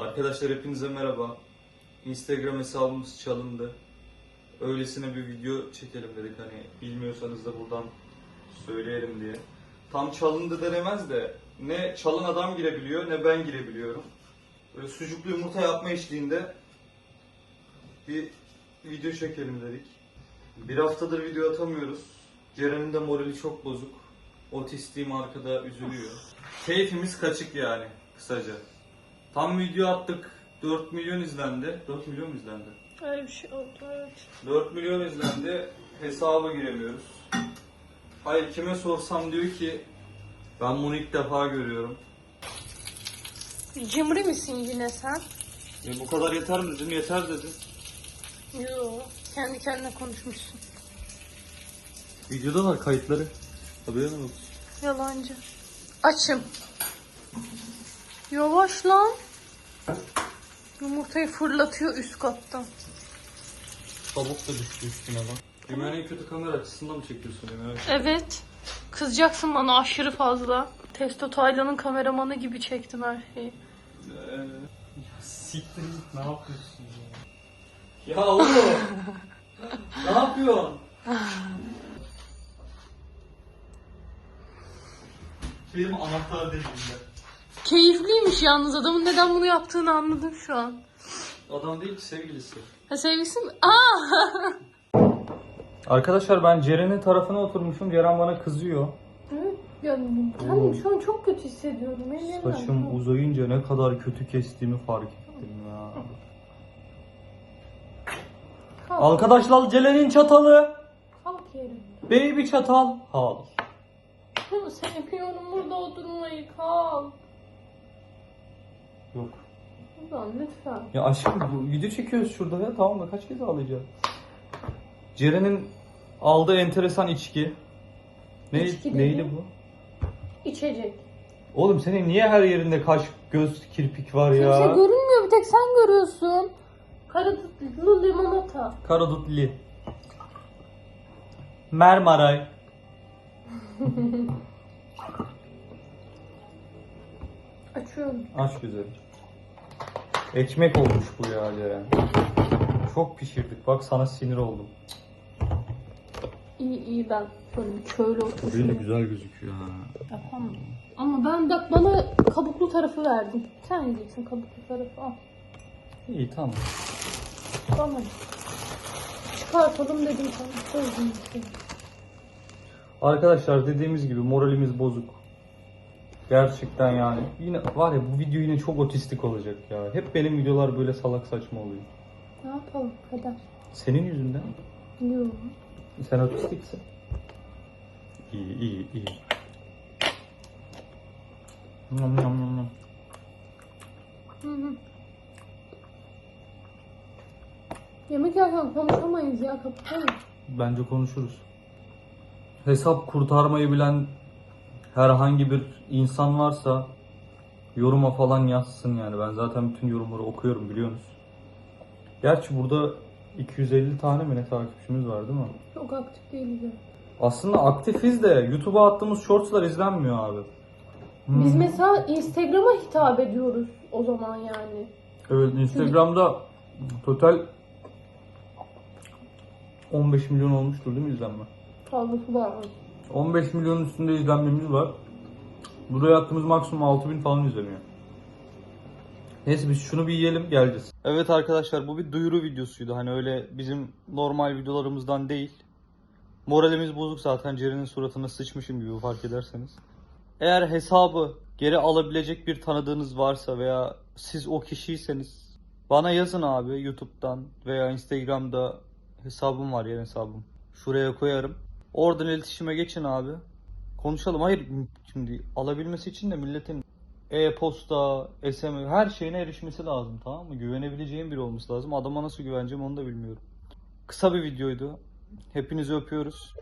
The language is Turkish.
Arkadaşlar hepinize merhaba. Instagram hesabımız çalındı. Öylesine bir video çekelim dedik hani bilmiyorsanız da buradan söyleyelim diye. Tam çalındı denemez de ne çalın adam girebiliyor ne ben girebiliyorum. Böyle sucuklu yumurta yapma eşliğinde bir video çekelim dedik. Bir haftadır video atamıyoruz. Ceren'in de morali çok bozuk. Otistiğim arkada üzülüyor. Keyfimiz kaçık yani kısaca. Tam video attık. 4 milyon izlendi. 4 milyon mu izlendi? Öyle bir şey oldu evet. 4 milyon izlendi. Hesaba giremiyoruz. Hayır kime sorsam diyor ki ben bunu ilk defa görüyorum. Cimri misin yine sen? E bu kadar yeter mi dedim yeter dedim. Yo. Kendi kendine konuşmuşsun. Videoda var kayıtları. Haberin olsun. Yalancı. Açım. Yavaş lan. Yumurtayı fırlatıyor üst kattan. Tavuk da düştü üstüne. Dünyanın en kötü kamera açısından mı çekiyorsun Ömer? Evet. Kızacaksın bana aşırı fazla. Testo Taylan'ın kameramanı gibi çektim her şeyi. Ee, ya siktir git ne yapıyorsun ya? Ya oğlum! ne yapıyorsun? Benim anahtar dediğimde. Keyifliymiş yalnız adamın neden bunu yaptığını anladım şu an. Adam değil ki sevgilisi. Ha sevgilisi mi? Aa! Arkadaşlar ben Ceren'in tarafına oturmuşum. Ceren bana kızıyor. Ya kendim şu an çok kötü hissediyorum. Yerimden Saçım uzayınca ne kadar kötü kestiğimi fark ettim ya. Kalk, Arkadaşlar Ceren'in çatalı. kalk yerim. Baby çatal. Al. Bunu sevmiyorum burada oturmayı kalk. Yok. Buradan lütfen. Ya aşkım bu video çekiyoruz şurada ya tamam mı? Kaç kez ağlayacağım? Ceren'in aldığı enteresan içki. Ne, İçki neydi dedi. bu? İçecek. Oğlum senin niye her yerinde kaş, göz, kirpik var Kimse ya? görünmüyor bir tek sen görüyorsun. Karadutlu limonata. Karadutli. Mermaray. Açıyorum. Aç güzelim. Ekmek olmuş bu ya Ceren. Çok pişirdik. Bak sana sinir oldum. İyi iyi ben şöyle bir şöyle Böyle oturayım. güzel gözüküyor ha. Yapamam. Ama ben bak bana kabuklu tarafı verdin. Sen yiyeceksin kabuklu tarafı al. İyi tamam. Tamam. Çıkartalım dedim sana. Sözüm seni. Arkadaşlar dediğimiz gibi moralimiz bozuk. Gerçekten yani. Yine var ya bu video yine çok otistik olacak ya. Hep benim videolar böyle salak saçma oluyor. Ne yapalım kader. Senin yüzünden. Yok. Sen otistiksin. İyi iyi iyi. Nom nom nom nom. Hı hı. Yemek yerken konuşamayız ya kapatalım. Bence konuşuruz. Hesap kurtarmayı bilen herhangi bir insan varsa yoruma falan yazsın yani. Ben zaten bütün yorumları okuyorum biliyorsunuz. Gerçi burada 250 tane mi ne takipçimiz var değil mi? Çok aktif değiliz ya. Aslında aktifiz de YouTube'a attığımız shortslar izlenmiyor abi. Hmm. Biz mesela Instagram'a hitap ediyoruz o zaman yani. Evet Instagram'da total 15 milyon olmuştur değil mi izlenme? Fazlası var. 15 milyonun üstünde izlenmemiz var. Buraya attığımız maksimum 6000 falan izleniyor. Neyse biz şunu bir yiyelim geleceğiz. Evet arkadaşlar bu bir duyuru videosuydu. Hani öyle bizim normal videolarımızdan değil. Moralimiz bozuk zaten Ceren'in suratına sıçmışım gibi fark ederseniz. Eğer hesabı geri alabilecek bir tanıdığınız varsa veya siz o kişiyseniz bana yazın abi YouTube'dan veya Instagram'da hesabım var yer hesabım. Şuraya koyarım. Oradan iletişime geçin abi. Konuşalım. Hayır şimdi alabilmesi için de milletin e-posta, SMS her şeyine erişmesi lazım tamam mı? Güvenebileceğim biri olması lazım. Adama nasıl güveneceğim onu da bilmiyorum. Kısa bir videoydu. Hepinizi öpüyoruz.